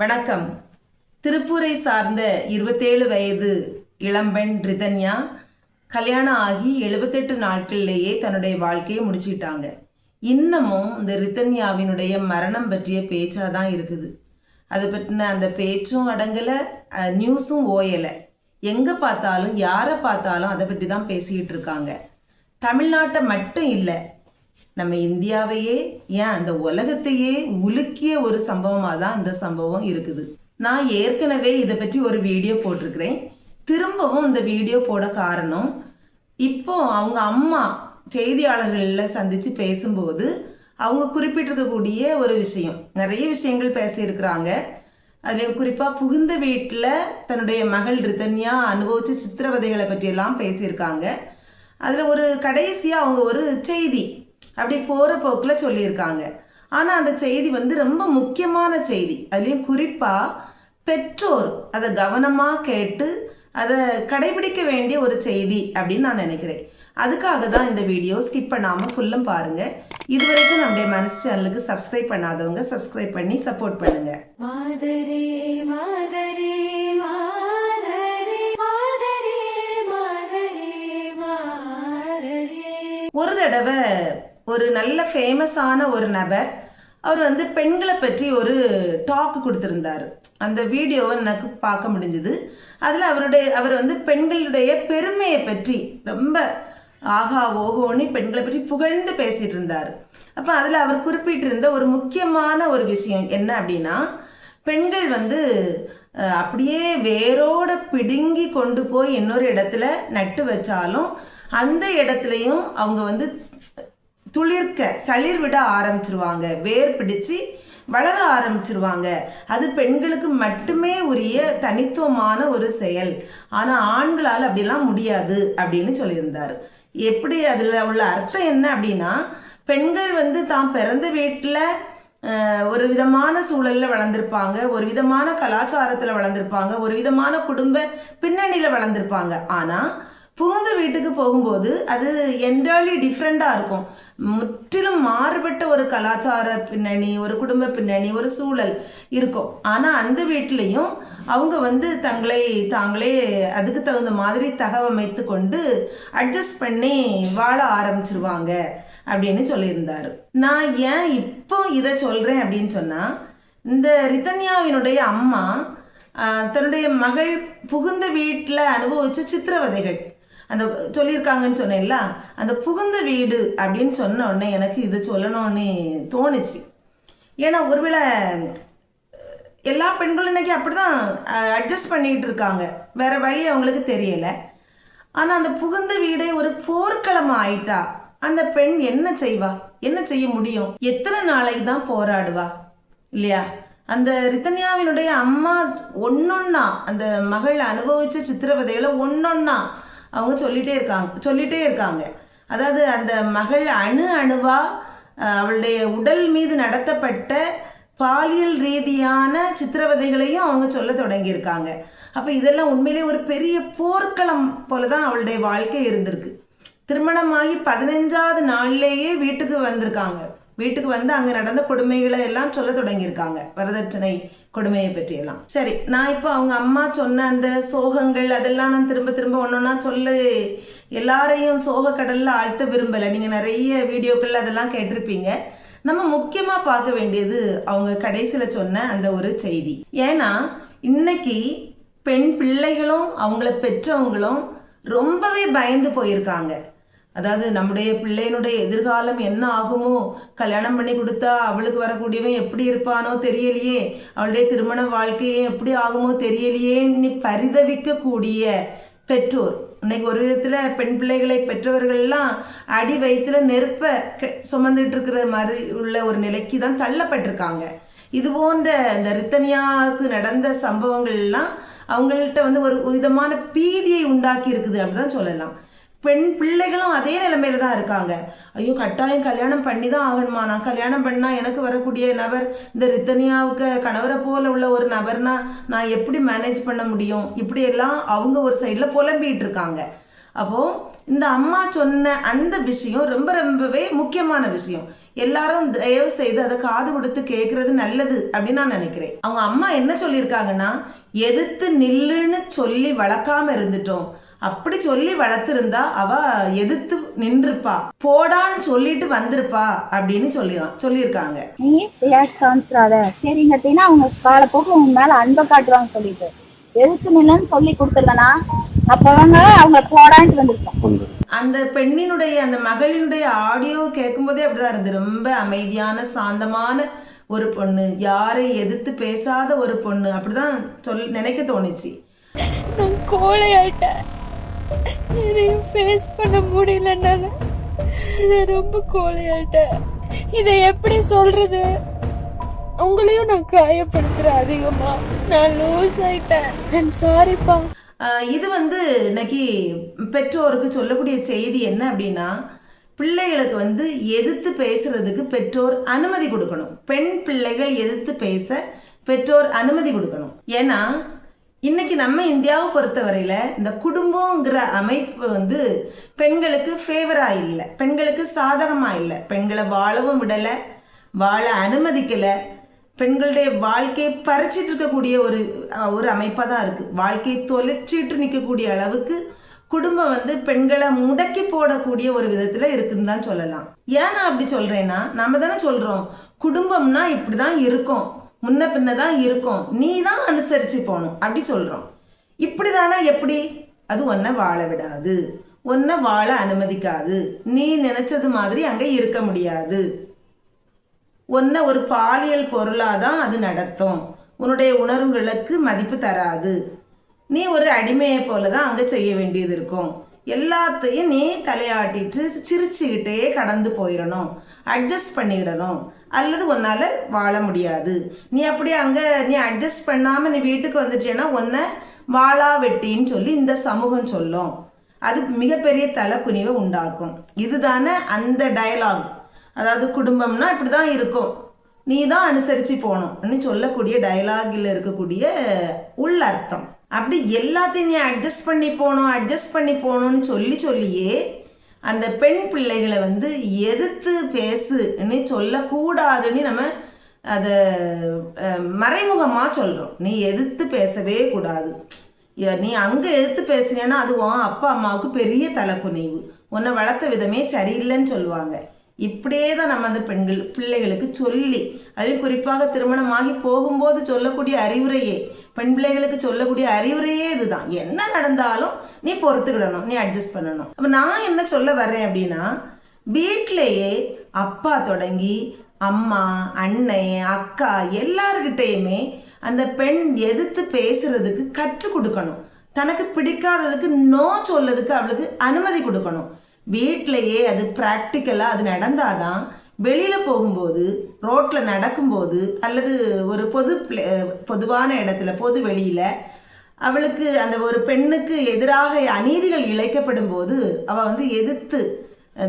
வணக்கம். திருப்பூரை சார்ந்த இருபத்தேழு வயது இளம்பெண் ரிதன்யா கல்யாணம் ஆகி எழுபத்தெட்டு நாட்கள்லேயே தன்னுடைய வாழ்க்கையை முடிச்சுக்கிட்டாங்க. இன்னமும் இந்த ரிதன்யாவினுடைய மரணம் பற்றிய பேச்சாக தான் இருக்குது. அதை பற்றின அந்த பேச்சும் அடங்கலை நியூஸும் ஓயலை. எங்கே பார்த்தாலும் யாரை பார்த்தாலும் அதை பற்றி தான் பேசிக்கிட்டு இருக்காங்க. தமிழ்நாட்டை மட்டும் இல்லை நம்ம இந்தியாவையே ஏன் அந்த உலகத்தையே உலுக்கிய ஒரு சம்பவமாக தான் அந்த சம்பவம் இருக்குது. நான் ஏற்கனவே இதை பற்றி ஒரு வீடியோ போட்டிருக்கிறேன். திரும்பவும் இந்த வீடியோ போட காரணம் இப்போ அவங்க அம்மா செய்தியாளர்களில் சந்தித்து பேசும்போது அவங்க குறிப்பிட்டிருக்கக்கூடிய ஒரு விஷயம். நிறைய விஷயங்கள் பேசியிருக்கிறாங்க. அதில் குறிப்பாக புகுந்த வீட்டில் தன்னுடைய மகள் ரிதன்யா அனுபவித்த சித்திரவதைகளை பற்றியெல்லாம் பேசியிருக்காங்க. அதில் ஒரு கடைசியாக அவங்க ஒரு செய்தி அப்படி போகிற போக்கில் சொல்லியிருக்காங்க. ஆனால் அந்த செய்தி வந்து ரொம்ப முக்கியமான செய்தி. அதுலேயும் குறிப்பாக பெற்றோர் அதை கவனமாக கேட்டு அதை கடைபிடிக்க வேண்டிய ஒரு செய்தி அப்படின்னு நான் நினைக்கிறேன். அதுக்காக தான் இந்த வீடியோ ஸ்கிப் பண்ணாமல் ஃபுல்லும் பாருங்கள் இதுவரைக்கும் நம்முடைய மனசு சேனலுக்கு சப்ஸ்கிரைப் பண்ணாதவங்க சப்ஸ்கிரைப் பண்ணி சப்போர்ட் மாதரே மாதரே மாதரே. ஒரு தடவை ஒரு நல்ல ஃபேமஸான ஒரு நபர் அவர் வந்து பெண்களை பற்றி ஒரு டாக் கொடுத்துருந்தார். அந்த வீடியோவை எனக்கு பார்க்க முடிஞ்சுது. அதில் அவருடைய அவர் வந்து பெண்களுடைய பெருமையை பற்றி ரொம்ப ஆகா ஓஹோன்னு பெண்களை பற்றி புகழ்ந்து பேசிகிட்டு இருந்தார் அப்போ அதில் அவர் குறிப்பிட்டிருந்த ஒரு முக்கியமான ஒரு விஷயம் என்ன அப்படின்னா பெண்கள் வந்து அப்படியே வேரோட பிடுங்கி கொண்டு போய் இன்னொரு இடத்துல நட்டு வச்சாலும் அந்த இடத்துலையும் அவங்க வந்து துளிர்க்க தளிர் விட ஆரம்பிச்சிருவாங்க. வேர் பிடிச்சு வளர ஆரம்பிச்சிருவாங்க. அது பெண்களுக்கு மட்டுமே உரிய தனித்துவமான ஒரு செயல். ஆனால் ஆண்களால் அப்படிலாம் முடியாது அப்படின்னு சொல்லியிருந்தார். எப்படி அதில் உள்ள அர்த்தம் என்ன அப்படின்னா பெண்கள் வந்து தான் பிறந்த வீட்டில் ஒரு விதமான சூழலில் வளர்ந்துருப்பாங்க ஒரு விதமான கலாச்சாரத்தில் வளர்ந்துருப்பாங்க ஒரு விதமான குடும்ப பின்னணியில் வளர்ந்துருப்பாங்க. ஆனால் புகுந்த வீட்டுக்கு போகும்போது அது என்டாலி டிஃப்ரெண்ட்டாக இருக்கும். முற்றிலும் மாறுபட்ட ஒரு கலாச்சார பின்னணி ஒரு குடும்ப பின்னணி ஒரு சூழல் இருக்கும். ஆனால் அந்த வீட்லேயும் அவங்க வந்து தங்களை தாங்களே அதுக்கு தகுந்த மாதிரி தகவமைத்து கொண்டு அட்ஜஸ்ட் பண்ணி வாழ ஆரம்பிச்சிருவாங்க அப்படின்னு சொல்லியிருந்தாரு. நான் ஏன் இப்போ இதை சொல்கிறேன் அப்படின்னு சொன்னால் இந்த ரிதன்யாவினுடைய அம்மா தன்னுடைய மகள் புகுந்த வீட்டில் அனுபவித்த சித்திரவதைகள். அந்த சொல்லியிருக்காங்கன்னு சொன்னேன்ல அந்த புகுந்த வீடு அப்படின்னு சொன்ன உடனே எனக்கு இது சொல்லணும்னு தோணுச்சு. ஏன்னா ஒருவேளை எல்லா பெண்களும் அன்னைக்கி அப்படி தான் அட்ஜஸ்ட் பண்ணிகிட்டு இருக்காங்க. வேறு வழி அவங்களுக்கு தெரியல. ஆனால் அந்த புகுந்த வீடே ஒரு போர்க்களமா ஆயிட்டா? அந்த பெண் என்ன செய்வா? என்ன செய்ய முடியும்? எத்தனை நாளைக்கு தான் போராடுவா? இல்லையா? அந்த ரித்தன்யாவினுடைய அம்மா ஒன்னொன்னா அந்த மகள் அனுபவித்த சித்திரவதைகளை ஒன்னொன்னா அவங்க சொல்லிகிட்டே இருக்காங்க சொல்லிகிட்டே இருக்காங்க. அதாவது அந்த மகள் அணு அணுவாக அவளுடைய உடல் மீது நடத்தப்பட்ட பாலியல் ரீதியான சித்திரவதைகளையும் அவங்க சொல்ல தொடங்கியிருக்காங்க. அப்போ இதெல்லாம் உண்மையிலேயே ஒரு பெரிய போர்க்களம் போல தான் அவளுடைய வாழ்க்கை இருந்திருக்கு. திருமணமாகி பதினஞ்சாவது நாள்லேயே வீட்டுக்கு வந்திருக்காங்க. வீட்டுக்கு வந்து அங்கே நடந்த கொடுமைகளை எல்லாம் சொல்ல தொடங்கியிருக்காங்க. வரதட்சணை கொடுமையை பற்றியெல்லாம். சரி நான் இப்போ அவங்க அம்மா சொன்ன அந்த சோகங்கள் அதெல்லாம் நான் திரும்ப திரும்ப ஒன்றொன்னா சொல்ல. எல்லாரையும் சோக கடலில் ஆழ்த்த விரும்பலை. நீங்கள் நிறைய வீடியோக்கள் அதெல்லாம் கேட்டிருப்பீங்க. நம்ம முக்கியமாக பார்க்க வேண்டியது அவங்க கடைசியில் சொன்ன அந்த ஒரு செய்தி. ஏன்னா இன்னைக்கு பெண் பிள்ளைகளும் அவங்கள பெற்றவங்களும் ரொம்பவே பயந்து போயிருக்காங்க. அதாவது நம்முடைய பிள்ளையினுடைய எதிர்காலம் என்ன ஆகுமோ கல்யாணம் பண்ணி கொடுத்தா அவளுக்கு வரக்கூடியவன் எப்படி இருப்பானோ தெரியலையே அவளுடைய திருமண வாழ்க்கையும் எப்படி ஆகுமோ தெரியலையேன்னு பரிதவிக்கக்கூடிய பெற்றோர். இன்னைக்கு ஒரு விதத்தில் பெண் பிள்ளைகளை பெற்றவர்கள்லாம் அடி வயிற்றுல நெருப்ப கெ- சுமந்துட்டு இருக்கிற மாதிரி உள்ள ஒரு நிலைக்கு தான் தள்ளப்பட்டிருக்காங்க. இது போன்ற இந்த ரித்தனியாவுக்கு நடந்த சம்பவங்கள்லாம் அவங்கள்ட்ட வந்து ஒரு விதமான பீதியை உண்டாக்கி இருக்குது அப்படிதான் சொல்லலாம். பெண் பிள்ளைகளும் அதே நிலைமையில தான் இருக்காங்க. ஐயோ கட்டாயம் கல்யாணம் பண்ணி தான் ஆகணுமா? நான் கல்யாணம் பண்ணால் எனக்கு வரக்கூடிய நபர் இந்த ரித்தனியாவுக்கு கணவரை போல உள்ள ஒரு நபர்னா நான் எப்படி மேனேஜ் பண்ண முடியும்? இப்படியெல்லாம் அவங்க ஒரு சைடில் புலம்பிகிட்டு இருக்காங்க. அப்போது இந்த அம்மா சொன்ன அந்த விஷயம் ரொம்ப ரொம்பவே முக்கியமான விஷயம். எல்லாரும் தயவு செய்து அதை காது கொடுத்து கேட்கறது நல்லது அப்படின்னு நான் நினைக்கிறேன். அவங்க அம்மா என்ன சொல்லியிருக்காங்கன்னா எதிர்த்து நில்லுன்னு சொல்லி வளர்க்காம இருந்துட்டோம். அப்படி சொல்லி வளர்த்திருந்தா அவ எதிர்த்து நின்றுப்பா. போடான்னு சொல்லிட்டு வந்திருப்பா அப்படின்னு சொல்லி சொல்லியிருக்காங்க. நீ விளையாட்டு காமிச்சிடாத சரிங்க அப்படின்னா அவங்க காலப்போக்கு உங்க மேல அன்பை காட்டுவாங்க சொல்லிட்டு. எதுக்கு நிலன்னு சொல்லி கொடுத்துருக்கனா அப்ப அவங்க அவங்க போடான்ட்டு வந்திருக்கோம் அந்த பெண்ணினுடைய அந்த மகளினுடைய ஆடியோ கேட்கும்போதே அப்படிதான் இருந்தது. ரொம்ப அமைதியான சாந்தமான ஒரு பொண்ணு. யாரையும் எதிர்த்து பேசாத ஒரு பொண்ணு. அப்படிதான் சொல் நினைக்க தோணுச்சு. நான் கோழையாயிட்டேன். எதையும் ஃபேஸ் பண்ண முடியலனால நான் ரொம்ப கோழையாட்டேன் இதை எப்படி சொல்றது? உங்களையும் நான் காயப்படுத்துறேன் அதிகமா. நான் லூஸ் ஆயிட்டேன். ஐம் சாரிப்பா இது வந்து இன்னைக்கு பெற்றோருக்கு சொல்லக்கூடிய செய்தி என்ன அப்படின்னா பிள்ளைகளுக்கு வந்து எதிர்த்து பேசுறதுக்கு பெற்றோர் அனுமதி கொடுக்கணும். பெண் பிள்ளைகள் எதிர்த்து பேச பெற்றோர் அனுமதி கொடுக்கணும். ஏன்னா இன்னைக்கு நம்ம இந்தியாவை பொறுத்தவரையில் இந்த குடும்பங்கிற அமைப்பு வந்து பெண்களுக்கு ஃபேவராக இல்லை. பெண்களுக்கு சாதகமாக இல்லை. பெண்களை வாழவும் விடலை வாழ அனுமதிக்கலை. பெண்களுடைய வாழ்க்கையை பறிச்சிட்டு இருக்கக்கூடிய ஒரு ஒரு அமைப்பாக தான் இருக்குது வாழ்க்கையை தொலைச்சிட்டு நிற்கக்கூடிய அளவுக்கு குடும்பம் வந்து பெண்களை முடக்கி போடக்கூடிய ஒரு விதத்தில் இருக்குன்னு தான் சொல்லலாம். ஏன் நான் அப்படி சொல்கிறேன்னா நம்ம தானே சொல்கிறோம் குடும்பம்னா இப்படி தான் இருக்கும். முன்ன பின்ன தான் இருக்கும். நீ தான் அனுசரித்து போகணும். அப்படி சொல்கிறோம் இப்படி தானே எப்படி? அது ஒன்றை வாழ விடாது. ஒன்றை வாழ அனுமதிக்காது. நீ நினச்சது மாதிரி அங்கே இருக்க முடியாது. ஒன்றை ஒரு பாலியல் பொருளாக தான் அது நடத்தும். உன்னுடைய உணர்வுகளுக்கு மதிப்பு தராது. நீ ஒரு அடிமையை போல தான் அங்கே செய்ய வேண்டியது இருக்கும். எல்லாத்தையும் நீ தலையாட்டிட்டு சிரிச்சுக்கிட்டே கடந்து போயிடணும். அட்ஜஸ்ட் பண்ணிடணும். அல்லது உன்னால் வாழ முடியாது. நீ அப்படியே அங்கே நீ அட்ஜஸ்ட் பண்ணாமல் நீ வீட்டுக்கு வந்துட்டேன்னா உன்னை வாழா வெட்டின்னு சொல்லி இந்த சமூகம் சொல்லும். அது மிகப்பெரிய தலைக்குனிவை உண்டாக்கும். இதுதானே அந்த டயலாக் அதாவது குடும்பம்னா இப்படி தான் இருக்கும். நீ தான் அனுசரித்து போகணும்னு சொல்லக்கூடிய டயலாகில் இருக்கக்கூடிய உள்ளர்த்தம் அப்படி எல்லாத்தையும் நீ அட்ஜஸ்ட் பண்ணி போகணும் அட்ஜஸ்ட் பண்ணி போகணும்னு சொல்லி சொல்லியே அந்த பெண் பிள்ளைகளை வந்து எதிர்த்து பேசுன்னு சொல்லக்கூடாதுன்னு நம்ம அதை மறைமுகமாக சொல்கிறோம் நீ எதிர்த்து பேசவே கூடாது. நீ அங்கே எதிர்த்து பேசுனேன்னா அது உன் அப்பா அம்மாவுக்கு பெரிய தலைக்குனிவு. உன்னை வளர்த்த விதமே சரியில்லைன்னு சொல்லுவாங்க. இப்படியே தான் நம்ம அந்த பெண்கள் பிள்ளைகளுக்கு சொல்லி அதுவும் குறிப்பாக திருமணமாகி போகும்போது சொல்லக்கூடிய அறிவுரையே பெண் பிள்ளைகளுக்கு சொல்லக்கூடிய அறிவுரையே இதுதான். என்ன நடந்தாலும் நீ பொறுத்துக்கிடணும் நீ அட்ஜஸ்ட் பண்ணணும். அப்போ நான் என்ன சொல்ல வர்றேன் அப்படின்னா வீட்டிலேயே அப்பா தொடங்கி அம்மா அன்னை அக்கா எல்லார்கிட்டேயுமே அந்த பெண் எதிர்த்து பேசுறதுக்கு கற்றுக் கொடுக்கணும். தனக்கு பிடிக்காததுக்கு நோ சொல்லதுக்கு அவளுக்கு அனுமதி கொடுக்கணும். வீட்டிலையே அது ப்ராக்டிக்கலாக அது நடந்தாதான் வெளியில் போகும்போது ரோட்டில் நடக்கும்போது அல்லது ஒரு பொது பொதுவான இடத்துல பொது வெளியில் அவளுக்கு அந்த ஒரு பெண்ணுக்கு எதிராக அநீதிகள் இழைக்கப்படும் போது அவள் வந்து எதிர்த்து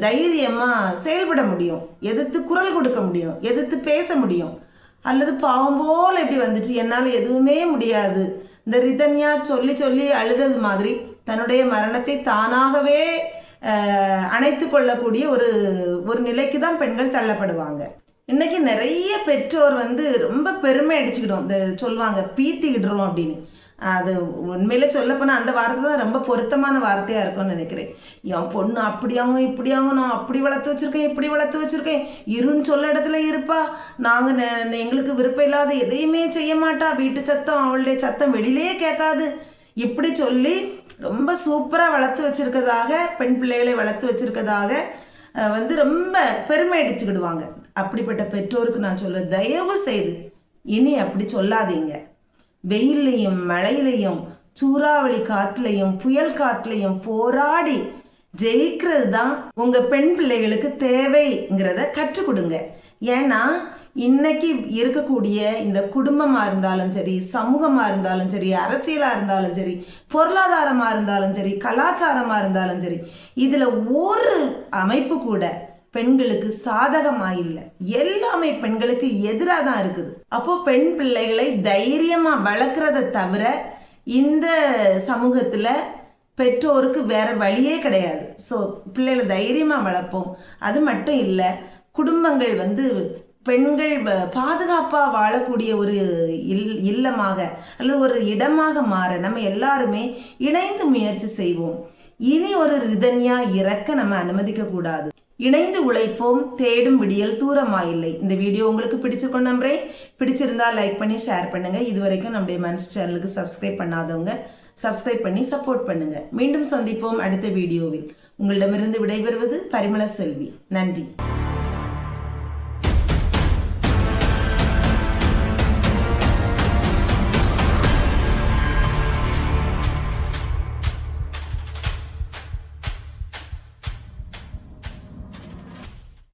தைரியமாக செயல்பட முடியும். எதிர்த்து குரல் கொடுக்க முடியும். எதிர்த்து பேச முடியும். அல்லது பாவம் போல் இப்படி வந்துச்சு. என்னால் எதுவுமே முடியாது. இந்த ரிதன்யா சொல்லி சொல்லி அழுதது மாதிரி தன்னுடைய மரணத்தை தானாகவே அணைத்து கொள்ளக்கூடிய ஒரு ஒரு நிலைக்கு தான் பெண்கள் தள்ளப்படுவாங்க. இன்னைக்கு நிறைய பெற்றோர் வந்து ரொம்ப பெருமை அடிச்சுக்கிடும். இந்த சொல்லுவாங்க பீத்திக்கிடுறோம் அப்படின்னு. அது உண்மையில சொல்லப்போனால் அந்த வார்த்தை தான் ரொம்ப பொருத்தமான வார்த்தையாக இருக்கும்னு நினைக்கிறேன். என் பொண்ணு அப்படியாங்க இப்படியாங்க நான் அப்படி வளர்த்து வச்சிருக்கேன் இப்படி வளர்த்து வச்சிருக்கேன். இருன்னு சொல்ல இடத்துல இருப்பா. நாங்கள் எங்களுக்கு விருப்பம் இல்லாத எதையுமே செய்ய மாட்டா. வீட்டு சத்தம் அவளுடைய சத்தம் வெளியிலே கேட்காது. இப்படி சொல்லி ரொம்ப சூப்பராக வளர்த்து வச்சிருக்கதாக பெண் பிள்ளைகளை வளர்த்து வச்சிருக்கதாக வந்து ரொம்ப பெருமை அடிச்சுக்கிடுவாங்க. அப்படிப்பட்ட பெற்றோருக்கு நான் சொல்கிறேன் தயவு செய்து இனி அப்படி சொல்லாதீங்க. வெயில்லையும் மழையிலையும் சூறாவளி காற்றுலையும் புயல் காற்றுலையும் போராடி ஜெயிக்கிறது தான் உங்கள் பெண் பிள்ளைகளுக்கு தேவைங்கிறத கற்றுக் கொடுங்க. ஏன்னா இன்னைக்கு இருக்கக்கூடிய இந்த குடும்பமாக இருந்தாலும் சரி சமூகமாக இருந்தாலும் சரி அரசியலாக இருந்தாலும் சரி பொருளாதாரமாக இருந்தாலும் சரி கலாச்சாரமாக இருந்தாலும் சரி இதில் ஒரு அமைப்பு கூட பெண்களுக்கு சாதகமாக இல்லை. எல்லாமே பெண்களுக்கு எதிராக தான் இருக்குது. அப்போது பெண் பிள்ளைகளை தைரியமாக வளர்க்குறத தவிர இந்த சமூகத்தில் பெற்றோருக்கு வேற வழியே கிடையாது. ஸோ பிள்ளைகளை தைரியமாக வளர்ப்போம். அது மட்டும் இல்லை குடும்பங்கள் வந்து பெண்கள் பாதுகாப்பாக வாழக்கூடிய ஒரு இல் இல்லமாக அல்லது ஒரு இடமாக மாற நம்ம எல்லாருமே இணைந்து முயற்சி செய்வோம். இனி ஒரு ரிதன்யா இறக்க நம்ம அனுமதிக்க கூடாது. இணைந்து உழைப்போம் தேடும் விடியல் தூரமாயில்லை. இந்த வீடியோ உங்களுக்கு பிடிச்சிருக்கோம் நம்புறேன். பிடிச்சிருந்தா லைக் பண்ணி ஷேர் பண்ணுங்க. இது வரைக்கும் நம்முடைய மனசு சேனலுக்கு சப்ஸ்கிரைப் பண்ணாதவங்க சப்ஸ்கிரைப் பண்ணி சப்போர்ட் பண்ணுங்க. மீண்டும் சந்திப்போம் அடுத்த வீடியோவில். உங்களிடமிருந்து விடைபெறுவது பரிமள செல்வி. நன்றி.